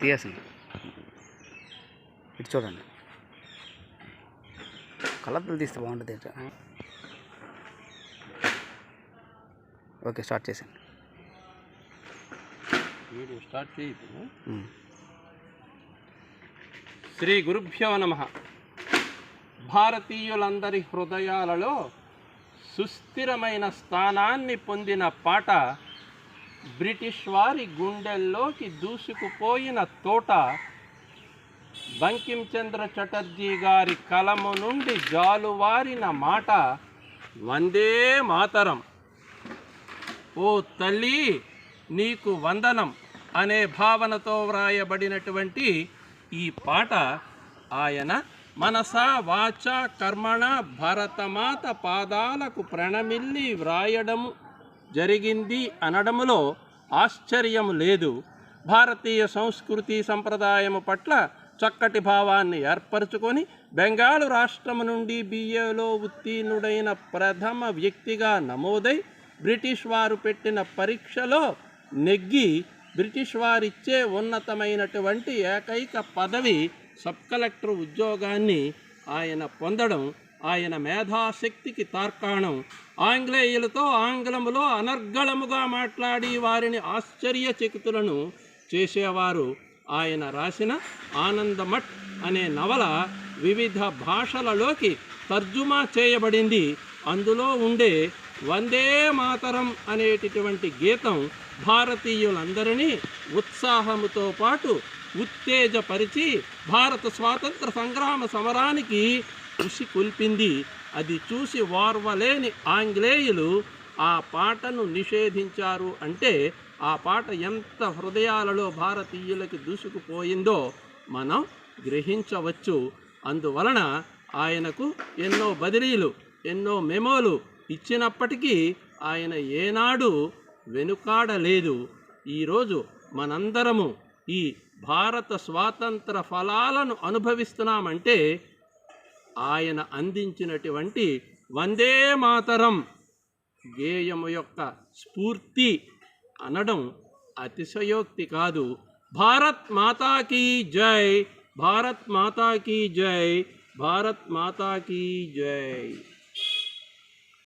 తీయేసింది ఇటు చూడండి కలర్లు తీస్తే బాగుంటుంది. ఓకే స్టార్ట్ చేసాను వీడియో స్టార్ట్ చేయి ఇప్పుడు. ఉమ్. శ్రీ గురుభ్యో నమ భారతీయులందరి హృదయాలలో సుస్థిరమైన స్థానాన్ని పొందిన పాట బ్రిటిష్ వారి గుండెల్లోకి దూసుకుపోయిన తోట బంకించంద్ర చటర్జీ గారి కలము నుండి జాలువారిన మాట వందే మాతరం. ఓ తల్లి నీకు వందనం అనే భావనతో వ్రాయబడినటువంటి ఈ పాట ఆయన మనస వాచ కర్మణ భరతమాత పాదాలకు ప్రణమిల్లి వ్రాయడము. జరిగింది అనడములో ఆశ్చర్యం లేదు. భారతీయ సంస్కృతి సంప్రదాయము పట్ల చక్కటి భావాన్ని ఏర్పరచుకొని బెంగాలు రాష్ట్రము నుండి బిఏలో ఉత్తీర్ణుడైన ప్రథమ వ్యక్తిగా నమోదై బ్రిటిష్ వారు పెట్టిన పరీక్షలో నెగ్గి బ్రిటిష్ వారిచ్చే ఉన్నతమైనటువంటి ఏకైక పదవి సబ్ కలెక్టర్ ఉద్యోగాన్ని ఆయన పొందడం ఆయన మేధాశక్తికి తార్కాణం. ఆంగ్లేయులతో ఆంగ్లములో అనర్గళముగా మాట్లాడి వారిని ఆశ్చర్యచకితులను చేసేవారు. ఆయన రాసిన ఆనందమఠ్ అనే నవల వివిధ భాషలలోకి తర్జుమా చేయబడింది. అందులో ఉండే వందే మాతరం అనేటటువంటి గీతం భారతీయులందరినీ ఉత్సాహముతో పాటు ఉత్తేజపరిచి భారత స్వాతంత్ర సంగ్రామ సమరానికి కృషి కుల్పింది. అది చూసి ఓర్వలేని ఆంగ్లేయులు ఆ పాటను నిషేధించారు అంటే ఆ పాట ఎంత హృదయాలలో భారతీయులకి దూసుకుపోయిందో మనం గ్రహించవచ్చు. అందువలన ఆయనకు ఎన్నో బదిలీలు ఎన్నో మెమోలు ఇచ్చినప్పటికీ ఆయన ఏనాడు వెనుకాడలేదు. ఈరోజు మనందరము ఈ భారత స్వాతంత్ర ఫలాలను అనుభవిస్తున్నామంటే ఆయన అందించినటువంటి వందే మాతరం గేయము యొక్క స్ఫూర్తి అనడం అతిశయోక్తి కాదు. భారత్ మాతాకి జై భారత్ మాతాకి జై భారత్ మాతాకి జై.